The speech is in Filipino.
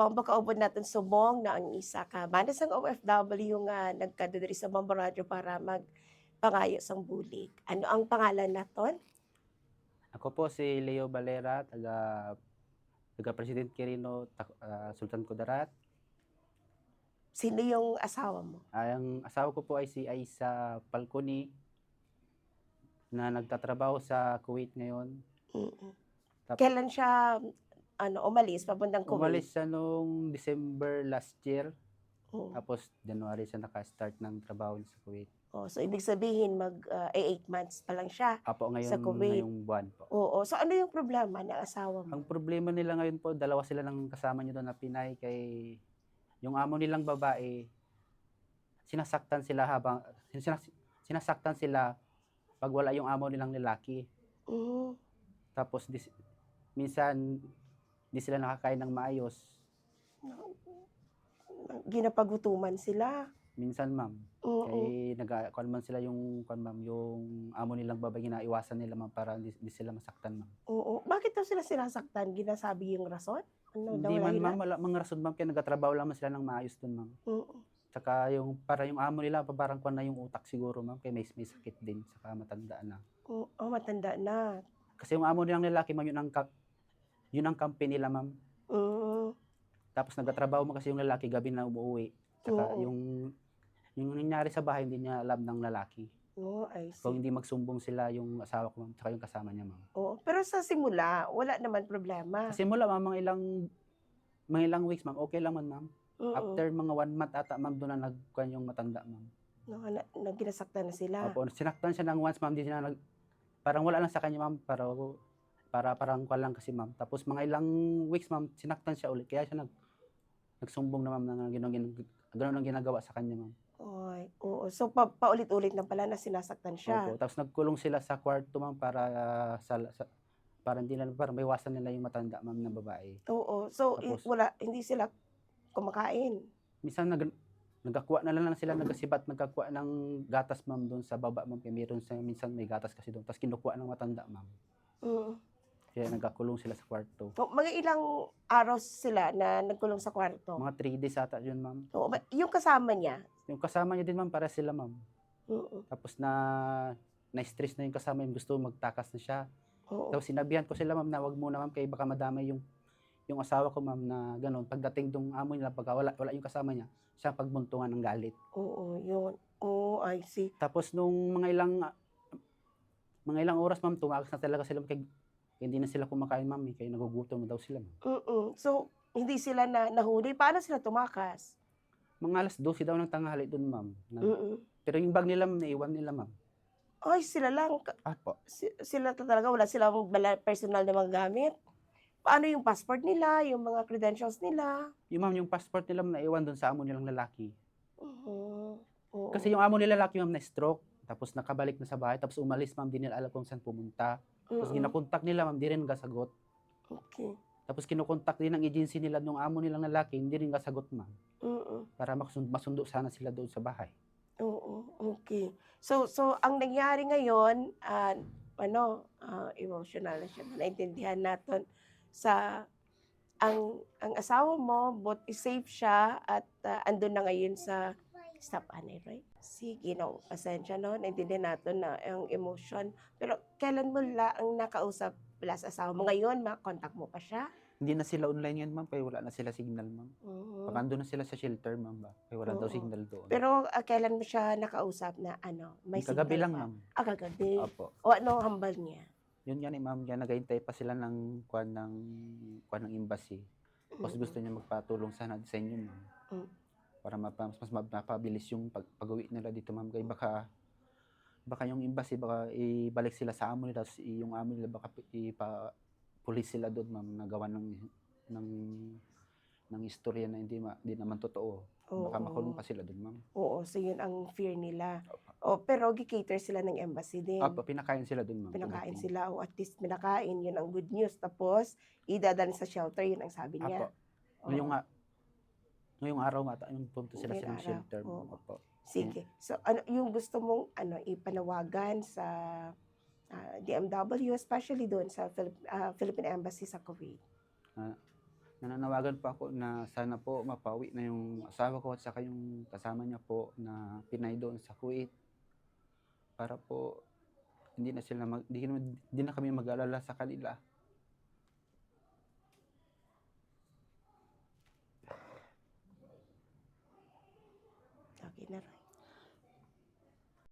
habang pagkaubod natin subong na ang isa ka manas ang OFW nga nagkadudiri sa Mambo Radio para magpangayo sang bulig. Ano ang pangalan naton? Ako po si Leo Valera, taga taga President Quirino, Ta- ah, Sultan Kudarat. Sino yung asawa mo? Ang asawa ko po ay si Aisa Falconi na nagtatrabaho sa Kuwait ngayon. Mm-mm. Kailan siya ano umalis papuntang Kuwait? Umalis siya noong December last year, Mm. tapos January siya naka-start ng trabaho niya sa Kuwait. Oh, so ibig sabihin mag uh, eight months pa lang siya. Apo ngayon, Sa Kuwait. ngayong buwan po. Oo. So ano yung problema ng asawa mo? Ang problema nila ngayon po, dalawa sila ng kasama niyo doon na Pinay kay yung amo nilang babae, sinasaktan sila habang sinas- sinasaktan sila pag wala yung amo nilang lalaki. Mm. Tapos dis, minsan di sila nakakain ng maayos. Ginapagutuman sila. Minsan ma'am, Oo. kay nag man sila yung kwan ma'am, yung amo nilang babae ginaiwasan nila ma'am para di, di sila masaktan ma'am. Oo. Bakit daw sila sinasaktan? Ginasabi yung rason? Ano daw Hindi man dahilan? ma'am, wala mga rason ma'am, kaya nagtatrabaho lang man sila ng maayos dun ma'am. Oo. Tsaka yung, para yung amo nila, parang kwan na yung utak siguro, ma'am. Kaya may, may sakit din, saka matanda na. Oo. Oh, matanda na. Kasi yung amo nilang lalaki, ma'am, yun ang, ka- yun ang company nila, ma'am. Oo. Tapos nagtatrabaho mo kasi yung lalaki, gabi na umuwi. Tsaka Oo. yung, yung nangyari sa bahay, hindi niya alam ng lalaki. Oo, I Kung see. hindi magsumbong sila yung asawa ko, ma'am, tsaka yung kasama niya, ma'am. Oo. Pero sa simula, wala naman problema. Kasi mula, ma'am, mga ilang, mga ilang weeks, ma'am, okay lang man, ma'am. Oo. After mga one month ata, ma'am, doon na nagkuhan yung matanda, ma'am. No, na, na, ginasaktan na sila. Opo, sinaktan siya ng once, ma'am, di siya nag, parang wala lang sa kanya, ma'am, para, para parang kwa lang kasi, ma'am. Tapos mga ilang weeks, ma'am, sinaktan siya ulit. Kaya siya nag, nagsumbong na, ma'am, na gano'n, ang ginagawa sa kanya, ma'am. Oy, oo. So, pa, paulit-ulit na pala na sinasaktan siya. Opo. Tapos nagkulong sila sa kwarto, ma'am, para ah, sa, sa para hindi na, para may iwasan nila yung matanda, ma'am, na babae. Oo. So, i- Tapos- wala, hindi sila kumakain. Minsan nag, nagkakuha na lang sila, nagkasibat, nagkakuha ng gatas, ma'am, doon sa baba, ma'am. Kaya meron sa, minsan may gatas kasi doon. Tapos kinukuha ng matanda, ma'am. Mm. Kaya nagkakulong sila sa kwarto. O, mga ilang araw sila na nagkulong sa kwarto. Mga 3 days ata yun, ma'am. Ba- yung kasama niya. Yung kasama niya din, ma'am, para sila, ma'am. Oo. Tapos na na-stress na yung kasama yung gusto magtakas na siya. Oo. Tapos sinabihan ko sila, ma'am, na wag muna, ma'am, kay baka madamay yung yung asawa ko, ma'am, na gano'n. Pagdating dong amo nila, pagka wala, wala yung kasama niya, siya pagbuntungan ng galit. Oo, yun. Oo, I see. Tapos nung mga ilang mga ilang oras, ma'am, tumakas na talaga sila. Kay, hindi na sila kumakain, ma'am. eh, Kaya nagugutom na daw sila, ma'am. Mm So, hindi sila na nahuli. Paano sila tumakas? Mga alas 12 daw ng tanghali doon, ma'am. Na- Pero yung bag nila, ma'am, naiwan nila, ma'am. Ay, sila lang. Ka- Ah, po. si- Sila talaga, wala silang bala- personal na mga gamit. Paano yung passport nila, yung mga credentials nila? Yung ma'am, yung passport nila, ma'am, naiwan doon sa amo nilang lalaki. Mhm. Oo. Kasi yung amo nila lalaki, ma'am, na-stroke. Tapos nakabalik na sa bahay. Tapos umalis, ma'am, di nila alam kung saan pumunta. Tapos ginakontak nila, ma'am, di rin gasagot. Okay. Tapos kinukontak din ng agency nila nung amo nilang lalaki, hindi rin gasagot, ma'am. Mm-mm. Para masundo, masundo sana sila doon sa bahay. Oo, okay. So, so ang nangyari ngayon, ah, ano, ah, emotional na siya. Naintindihan natin sa ang ang asawa mo, is safe siya at ah, andun na ngayon sa stop anay, right? Sige, no, pasensya no, naintindihan natin na ang emotion. Pero kailan mo la ang nakausap wala sa asawa mo? Ngayon, ma-contact mo pa siya? Hindi na sila online yan, ma'am, kaya wala na sila signal, ma'am. Mhm. Baka andun na sila sa shelter, ma'am, ba? Kaya wala daw Oo. signal doon. Pero ah, kailan mo siya nakausap na ano, may Kagabi signal lang, pa? ma'am. Ah, kagabi. Opo. O ano ang hambal niya? Yun yan, eh, ma'am. Yan, naghahintay pa sila ng kuan ng kuan ng embassy. Tapos gusto niya magpatulong sana sa inyo, ma'am. Mm. Para mapa, mas, mapabilis yung pag, pag-uwi nila dito, ma'am. Kaya baka baka yung embassy baka ibalik sila sa amo nila yung amo nila baka ipa pulis sila doon ma'am nagawa ng ng ng istorya na hindi ma, hindi naman totoo. Baka Oo. makulong pa sila doon, ma'am. Oo, so yun ang fear nila. O, pero gi-cater sila ng embassy din. Apo, pinakain sila doon, ma'am. Pinakain pagdating. sila, o at least pinakain, yun ang good news. Tapos, idadalhin sa shelter, yun ang sabi niya. Ngayong, Oo. nga, ngayong araw nga, yung punto sila sa shelter, ma'am. oo. Apo. Sige. So, ano, yung gusto mong ano, ipanawagan sa ah, DMW, especially doon sa Philip- ah, Philippine Embassy sa Kuwait. nananawagan po ako na sana po mapawi na yung asawa ko at saka yung kasama niya po na Pinay doon sa Kuwait para po hindi na sila mag, hindi, na- hindi na kami mag-alala sa kanila.